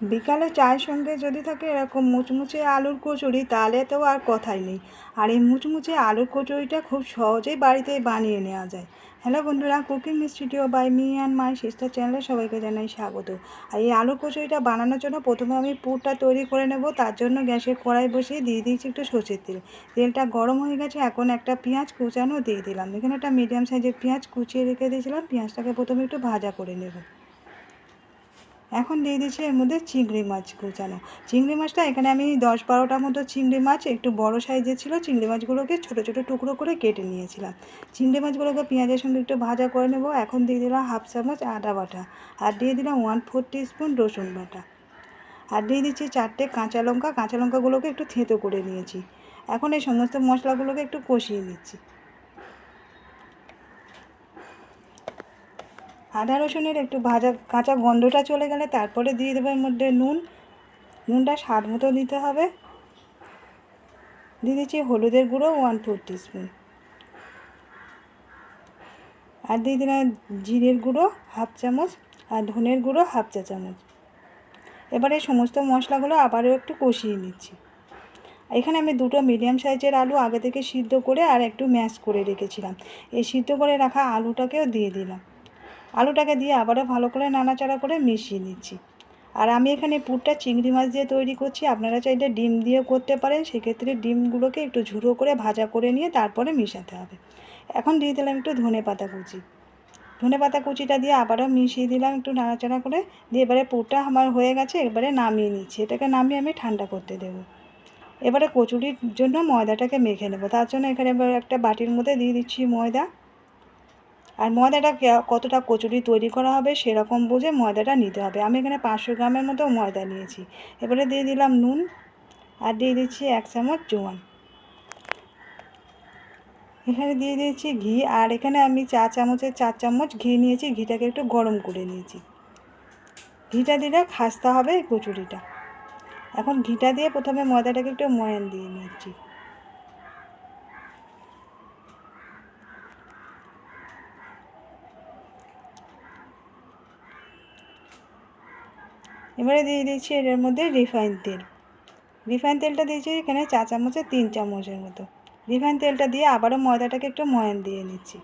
বিকালে চায়ের সঙ্গে যদি থাকে এরকম মুচমুচে আলুর কচুরি, তাহলে তো আর কথাই নেই। আর এই মুচমুচে আলুর কচুরিটা খুব সহজেই বাড়িতে বানিয়ে নেওয়া যায়। হ্যালো বন্ধুরা, cooking studio by me and my sister চ্যানেলে সবাইকে জানাই স্বাগত। আর এই আলুর কচুরিটা বানানোর জন্য প্রথমে আমি পুরটা তৈরি করে নেব। তার জন্য গ্যাসের কড়াই বসিয়ে দিয়ে দিয়েছি একটু সর্ষের তেল। তেলটা গরম হয়ে গেছে, এখন একটা পেঁয়াজ কুচানো দিয়ে দিলাম। এখানে একটা মিডিয়াম সাইজের পেঁয়াজ কুচিয়ে রেখে দিয়েছিলাম। পেঁয়াজটাকে প্রথমে একটু ভাজা করে নেব। এখন দিয়ে দিচ্ছি এর মধ্যে চিংড়ি মাছ কুচানো। চিংড়ি মাছটা এখানে আমি দশ বারোটার মতো চিংড়ি মাছ, একটু বড় সাইজের ছিল, চিংড়ি মাছগুলোকে ছোটো ছোটো টুকরো করে কেটে নিয়েছিলাম। চিংড়ি মাছগুলোকে পেঁয়াজের সঙ্গে একটু ভাজা করে নেব। এখন দিয়ে দিলাম হাফ চামচ আদা বাটা আর দিয়ে দিলাম ওয়ান ফোর স্পুন রসুন বাটা। আর দিয়ে দিচ্ছি চারটে কাঁচা লঙ্কা। কাঁচা লঙ্কাগুলোকে একটু থেঁতো করে নিয়েছি। এখন এই সমস্ত মশলাগুলোকে একটু কষিয়ে নিচ্ছি। আদা রসুনের একটু ভাজা, কাঁচা গন্ধটা চলে গেলে তারপরে দিয়ে দেবো এর মধ্যে নুন। নুনটা স্বাদ মতো দিতে হবে। দিয়ে দিচ্ছি হলুদের গুঁড়ো ওয়ান ফোর স্পুন আর দিয়ে দিলাম জিরের গুঁড়ো হাফ চামচ, আর ধনের গুঁড়ো হাফ চা চামচ। এবারে সমস্ত মশলাগুলো আবারও একটু কষিয়ে নিচ্ছি। এখানে আমি দুটো মিডিয়াম সাইজের আলু আগে থেকে সিদ্ধ করে আর একটু ম্যাশ করে রেখেছিলাম। এই সিদ্ধ করে রাখা আলুটাকেও দিয়ে দিলাম। আলুটাকে দিয়ে আবারও ভালো করে নাড়াচাড়া করে মিশিয়ে নিচ্ছি। আর আমি এখানে পুরটা চিংড়ি মাছ দিয়ে তৈরি করছি। আপনারা চাইলে ডিম দিয়েও করতে পারেন। সেক্ষেত্রে ডিমগুলোকে একটু ঝুড়ো করে ভাজা করে নিয়ে তারপরে মেশাতে হবে। এখন দিয়ে দিলাম একটু ধনে পাতা কুচি। ধনে পাতা কুচিটা দিয়ে আবারও মিশিয়ে দিলাম একটু নাড়াচাড়া করে। দিয়ে এবারে পুরটা আমার হয়ে গেছে। এবারে নামিয়ে নিচ্ছি। এটাকে নামিয়ে আমি ঠান্ডা করতে দেবো। এবারে কচুরির জন্য ময়দাটাকে মেখে নেব। তার জন্য এখানে একটা বাটির মধ্যে দিয়ে দিচ্ছি ময়দা। আর ময়দাটা কতটা কচুরি তৈরি করা হবে সেরকম বুঝে ময়দাটা নিতে হবে। আমি এখানে পাঁচশো গ্রামের মতো ময়দা নিয়েছি। এবারে দিয়ে দিলাম নুন আর দিয়ে দিচ্ছি এক চামচ জোয়ান। এখানে দিয়ে দিয়েছি ঘি আর এখানে আমি চা চামচের, চার চামচ ঘি নিয়েছি। ঘিটাকে একটু গরম করে নিয়েছি। ঘিটা দিলে খাস্তা হবে কচুরিটা। এখন ঘিটা দিয়ে প্রথমে ময়দাটাকে একটু ময়ান দিয়ে নিচ্ছি। এবারে দিয়ে দিচ্ছি এর মধ্যে রিফাইন তেল। রিফাইন তেলটা দিয়েছি এখানে চা চামচে, তিন চামচের মতো। রিফাইন তেলটা দিয়ে আবারও ময়দাটাকে একটু ময়ান দিয়ে নিচ্ছি।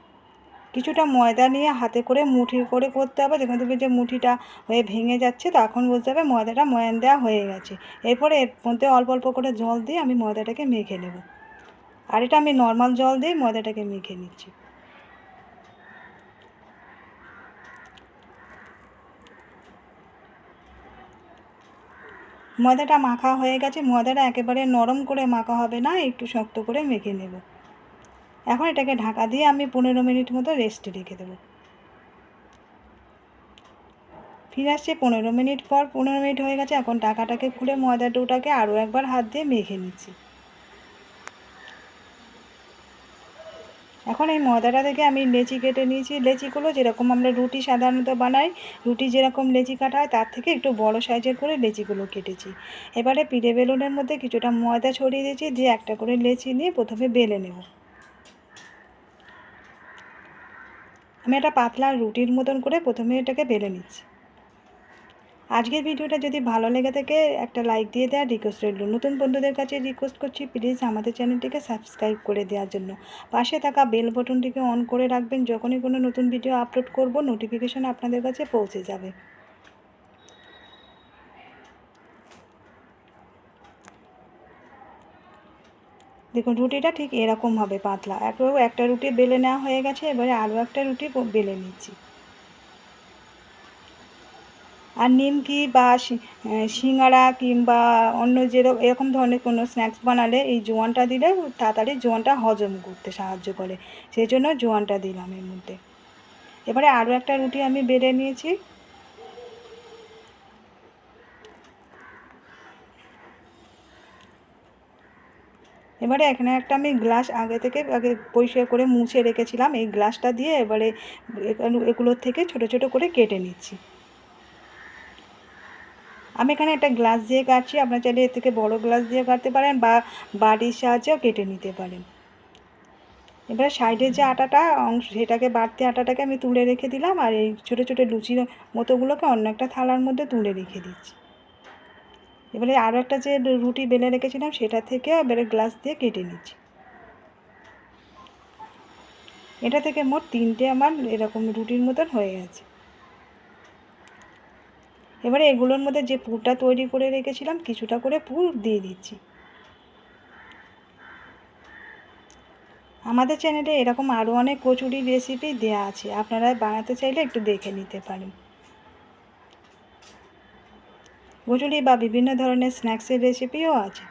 কিছুটা ময়দা নিয়ে হাতে করে মুঠি করে করতে হবে। যখন দেখবে যে মুঠিটা হয়ে ভেঙে যাচ্ছে, তখন বুঝতে হবে ময়দাটা ময়ান দেওয়া হয়ে গেছে। এরপরে এর মধ্যে অল্প অল্প করে জল দিয়ে আমি ময়দাটাকে মেখে নেব। আর এটা আমি নর্মাল জল দিয়ে ময়দাটাকে মেখে নিচ্ছি। ময়দাটা মাখা হয়ে গেছে, ময়দাটা একেবারে নরম করে মাখা হবে না, একটু শক্ত করে মেখে নেব। এখন এটাকে ঢাকা দিয়ে আমি পনেরো মিনিট মতো রেস্ট রেখে দেবো। ফিরে আসছে পনেরো মিনিট পর, পনেরো মিনিট হয়ে গেছে, এখন টাকাটাকে খুলে ময়দা ডোটাকে আরও একবার হাত দিয়ে মেখে নিচ্ছি। এখন এই ময়দাটা থেকে আমি লেচি কেটে নিয়েছি। লেচিগুলো যেরকম আমরা রুটি সাধারণত বানাই, রুটি যেরকম লেচি কাটা হয়, তার থেকে একটু বড় সাইজের করে লেচিগুলো কেটেছি। এবারে পিঠে বেলুনের মধ্যে কিছুটা ময়দা ছড়িয়ে দিয়েছি, দিয়ে একটা করে লেচি নিয়ে প্রথমে বেলে নেব। আমি একটা পাতলা রুটির মতন করে প্রথমে এটাকে বেলে নিচ্ছি। আজকের ভিডিওটা যদি ভালো লেগে থাকে, একটা লাইক দিয়ে দেওয়ার রিকোয়েস্ট রইল। নতুন বন্ধুদের কাছে রিকোয়েস্ট করছি প্লিজ আমাদের চ্যানেলটিকে সাবস্ক্রাইব করে দেওয়ার জন্য। পাশে থাকা বেল বটনটিকে অন করে রাখবেন, যখনই কোনো নতুন ভিডিও আপলোড করব নোটিফিকেশান আপনাদের কাছে পৌঁছে যাবে। দেখুন, রুটিটা ঠিক এরকম হবে, পাতলা। একটা রুটি বেলে নেওয়া হয়ে গেছে, এবারে আরও একটা রুটি বেলে নিচ্ছি। আর নিমকি বা সিঙ্গারা কিংবা অন্য যেরকম, এরকম ধরনের কোনো স্ন্যাক্স বানালে এই জোয়ানটা দিলে তাড়াতাড়ি জোয়ানটা হজম করতে সাহায্য করে। সেই জন্য জোয়ানটা দিলাম এর মধ্যে। এবারে আরও একটা রুটি আমি বেড়ে নিয়েছি। এবারে এখানে একটা আমি গ্লাস আগে থেকে আগে পরিষ্কার করে মুছে রেখেছিলাম। এই গ্লাসটা দিয়ে এবারে এগুলোর থেকে ছোট ছোট করে কেটে নিচ্ছি। আমি এখানে একটা গ্লাস দিয়ে কাটছি, আপনার চাইলে এর থেকে বড়ো গ্লাস দিয়ে কাটতে পারেন বা বাড়ির সাহায্যেও কেটে নিতে পারেন। এবার সাইডের যে আটাটা অংশ, সেটাকে বাড়তি আটাটাকে আমি তুলে রেখে দিলাম আর এই ছোটো ছোটো লুচির মতোগুলোকে অন্য একটা থালার মধ্যে তুলে রেখে দিচ্ছি। এবারে আরও একটা যে রুটি বেলে রেখেছিলাম, সেটা থেকে এবারে গ্লাস দিয়ে কেটে নিচ্ছি। এটা থেকে মোট তিনটে আমার এরকম রুটির মতন হয়ে গেছে। এবারে এগুলোর মধ্যে যে পুরটা তৈরি করে রেখেছিলাম, কিছুটা করে পুর দিয়ে দিচ্ছি। আমাদের চ্যানেলে এরকম আরও অনেক কচুরি রেসিপি দেওয়া আছে, আপনারা বানাতে চাইলে একটু দেখে নিতে পারেন। কচুরি বা বিভিন্ন ধরনের স্ন্যাক্সের রেসিপিও আছে।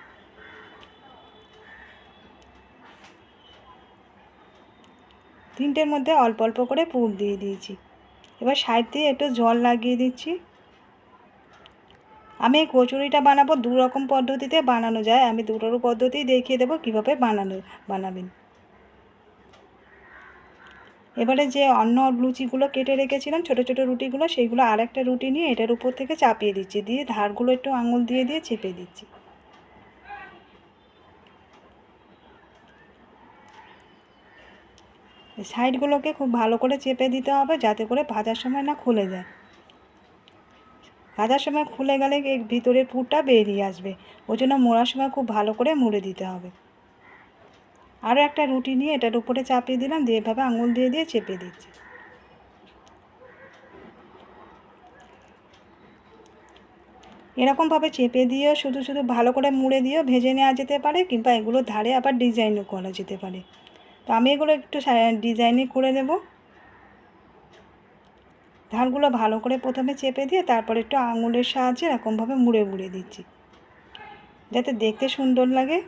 তিনটের মধ্যে অল্প অল্প করে পুর দিয়ে দিয়েছি। এবার সাইড দিয়ে একটু জল লাগিয়ে দিচ্ছি। আমি এই কচুরিটা বানাবো, দু রকম পদ্ধতিতে বানানো যায়। আমি দুটোর পদ্ধতি দেখিয়ে দেবো কীভাবে বানানো, বানাবেন। এবারে যে অন্য লুচিগুলো কেটে রেখেছিলাম, ছোটো ছোটো রুটিগুলো, সেইগুলো আর একটা রুটি নিয়ে এটার উপর থেকে চাপিয়ে দিচ্ছি। দিয়ে ধারগুলো একটু আঙুল দিয়ে দিয়ে চেপে দিচ্ছি। সাইডগুলোকে খুব ভালো করে চেপে দিতে হবে, যাতে করে ভাজার সময় না খুলে যায়। ভাজার সময় খুলে গেলে এই ভিতরের পুরটা বেরিয়ে আসবে। ওই জন্য মোড়ার সময় খুব ভালো করে মুড়ে দিতে হবে। আরও একটা রুটি নিয়ে এটার উপরে চাপিয়ে দিলাম, দিয়ে এভাবে আঙুল দিয়ে দিয়ে চেপে দিচ্ছি। এরকমভাবে চেপে দিয়েও শুধু শুধু ভালো করে মুড়ে দিয়েও ভেজে নেওয়া যেতে পারে, কিংবা এগুলো ধারে আবার ডিজাইনও করা যেতে পারে। তো আমি এগুলো একটু ডিজাইনই করে দেব ধারগুলো ভালো করে প্রথমে চেপে দিয়ে তারপর একটু আঙুলের সাহায্যে এরকমভাবে মুড়ে মুড়ে দিচ্ছি। যাতে দেখতে সুন্দর লাগে।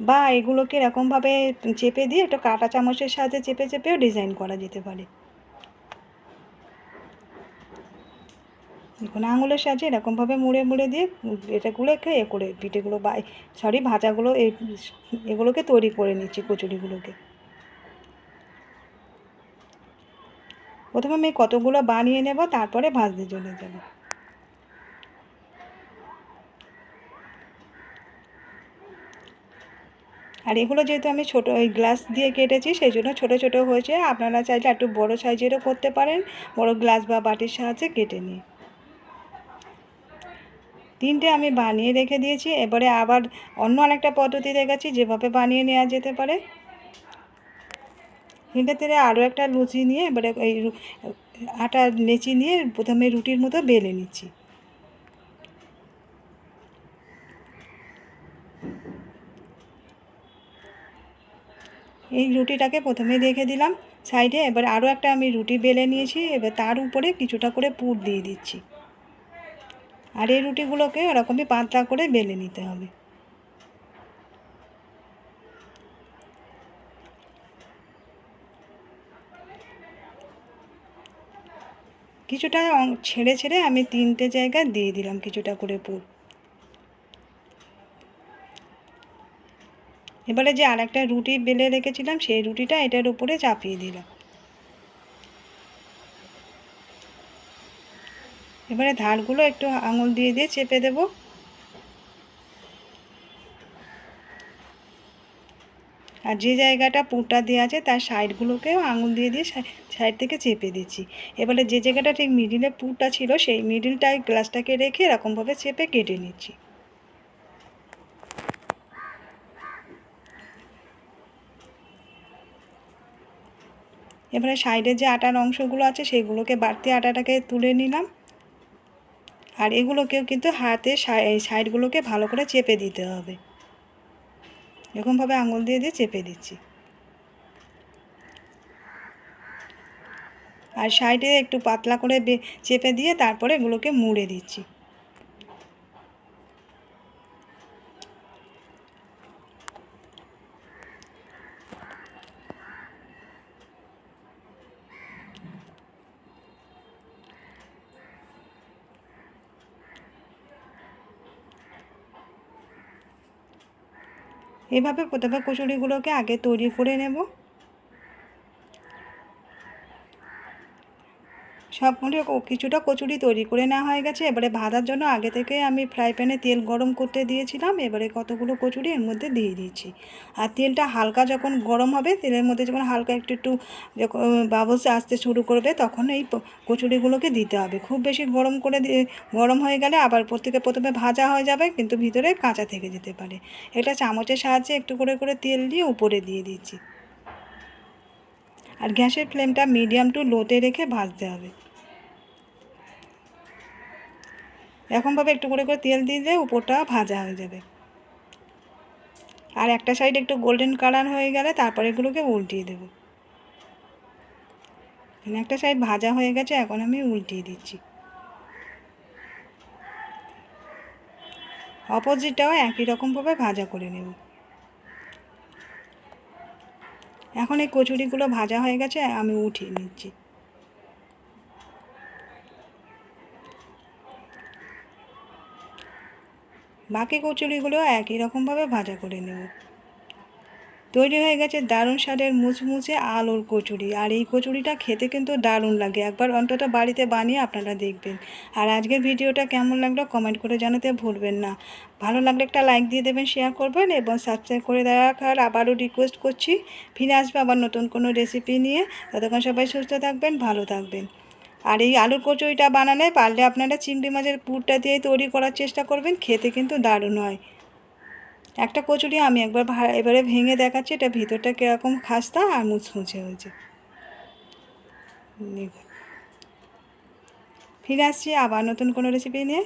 বা এগুলোকে এরকমভাবে চেপে দিয়ে একটু কাঁটা চামচের সাহায্যে চেপে চেপেও ডিজাইন করা যেতে পারে। দেখুন, আঙুলের সাহায্যে এরকমভাবে মুড়ে মুড়ে দিয়ে এটাগুলোকে এ করে পিঠেগুলো বা সরি ভাজাগুলো এগুলোকে তৈরি করে নিচ্ছি, কচুরিগুলোকে। প্রথমে আমি কতগুলো বানিয়ে নেব, তারপরে ভাজতে চলে যাব। আর এগুলো যেহেতু আমি ছোটো ওই গ্লাস দিয়ে কেটেছি, সেই জন্য ছোটো ছোটো হয়েছে। আপনারা চাইলে একটু বড় সাইজেরও করতে পারেন। বড় গ্লাস বা বাটির সাহায্যে কেটে নিয়ে তিনটে আমি বানিয়ে রেখে দিয়েছি। এবারে আবার অন্য আরেকটা পদ্ধতি দেখেছি যেভাবে বানিয়ে নেওয়া যেতে পারে। তিনটে তেলে আরও একটা লুচি নিয়ে, এবারে এই আটা নেচি নিয়ে প্রথমে রুটির মতো বেলে নিচ্ছি। এই রুটিটাকে প্রথমে রেখে দিলাম সাইডে, এবার আরও একটা আমি রুটি বেলে নিয়েছি, এবার তার উপরে কিছুটা করে পুর দিয়ে দিচ্ছি। আর এই রুটিগুলোকে ওরকমই পাতলা করে বেলে নিতে হবে। কিছুটা ছেড়ে ছেড়ে আমি তিনটে জায়গা দিয়ে দিলাম কিছুটা করে পুর। এবারে যে আর একটা রুটি বেলে রেখেছিলাম, সেই রুটিটা এটার উপরে চাপিয়ে দিলাম। এবারে ধারগুলো একটু আঙুল দিয়ে দিয়ে চেপে দেব। আর যে জায়গাটা পুরটা দেওয়া আছে, তার সাইডগুলোকেও আঙুল দিয়ে দিয়ে সাইড থেকে চেপে দিচ্ছি। এবারে যে জায়গাটা ঠিক মিডিলে পুরটা ছিল, সেই মিডিলটায় গ্লাসটাকে রেখে এরকমভাবে চেপে কেটে নিচ্ছি। এবারে সাইডের যে আটার অংশগুলো আছে, সেগুলোকে বাড়তি আটাটাকে তুলে নিলাম। আর এগুলোকেও কিন্তু হাতে সাইডগুলোকে ভালো করে চেপে দিতে হবে। এরকমভাবে আঙুল দিয়ে দিয়ে চেপে দিচ্ছি। আর সাইডে একটু পাতলা করে চেপে দিয়ে তারপরে এগুলোকে মুড়ে দিচ্ছি। এভাবে প্রথমে কচুরিগুলোকে আগে তৈরি করে নেব। সবগুলো কিছুটা কচুরি তৈরি করে নেওয়া হয়ে গেছে। এবারে ভাজার জন্য আগে থেকে আমি ফ্রাই প্যানে তেল গরম করতে দিয়েছিলাম। এবারে কতগুলো কচুরি এর মধ্যে দিয়ে দিয়েছি। আর তেলটা হালকা যখন গরম হবে, তেলের মধ্যে যখন হালকা একটু একটু যখন আসতে শুরু করবে, তখন এই কচুরিগুলোকে দিতে হবে। খুব বেশি গরম করে গরম হয়ে গেলে আবার প্রত্যেকে প্রথমে ভাজা হয়ে যাবে, কিন্তু ভিতরে কাঁচা থেকে যেতে পারে। এটা চামচের সাহায্যে একটু করে করে তেল দিয়ে উপরে দিয়ে দিচ্ছি। আর গ্যাসের ফ্লেমটা মিডিয়াম টু লোতে রেখে ভাজতে হবে। এরকমভাবে একটু করে করে তেল দিয়ে দিলে উপরটা ভাজা হয়ে যাবে। আর একটা সাইড একটু গোল্ডেন কালার হয়ে গেলে তারপরে এগুলোকে উল্টিয়ে দেবো। এখানে একটা সাইড ভাজা হয়ে গেছে, এখন আমি উল্টিয়ে দিচ্ছি। অপোজিটটাও একই রকমভাবে ভাজা করে নেব। এখন এই কচুরিগুলো ভাজা হয়ে গেছে, আমি উঠিয়ে নিচ্ছি। বাকি কচুরিগুলো একই রকমভাবে ভাজা করে নেব। তৈরি হয়ে গেছে দারুণ স্বাদের মুচমুচে আলুর কচুরি। আর এই কচুরিটা খেতে কিন্তু দারুণ লাগে। একবার অন্তত বাড়িতে বানিয়ে আপনারা দেখবেন। আর আজকের ভিডিওটা কেমন লাগল কমেন্ট করে জানাতে ভুলবেন না। ভালো লাগলে একটা লাইক দিয়ে দেবেন, শেয়ার করবেন এবং সাবস্ক্রাইব করে দেখার আবারও রিকোয়েস্ট করছি। ফিরে আসবে আবার নতুন কোনো রেসিপি নিয়ে। ততক্ষণ সবাই সুস্থ থাকবেন, ভালো থাকবেন। আর এই আলুর কচুরিটা বানালে পারলে আপনারা চিংড়ি মাছের পুরটা দিয়ে তৈরি করার চেষ্টা করবেন, খেতে কিন্তু দারুণ হয়। একটা কচুরি আমি একবার এবারে ভেঙে দেখাচ্ছি, এটা ভিতরটা কীরকম খাস্তা আর মুচমুচে হয়েছে। ফিরে আসছি আবার নতুন কোনো রেসিপি নিয়ে।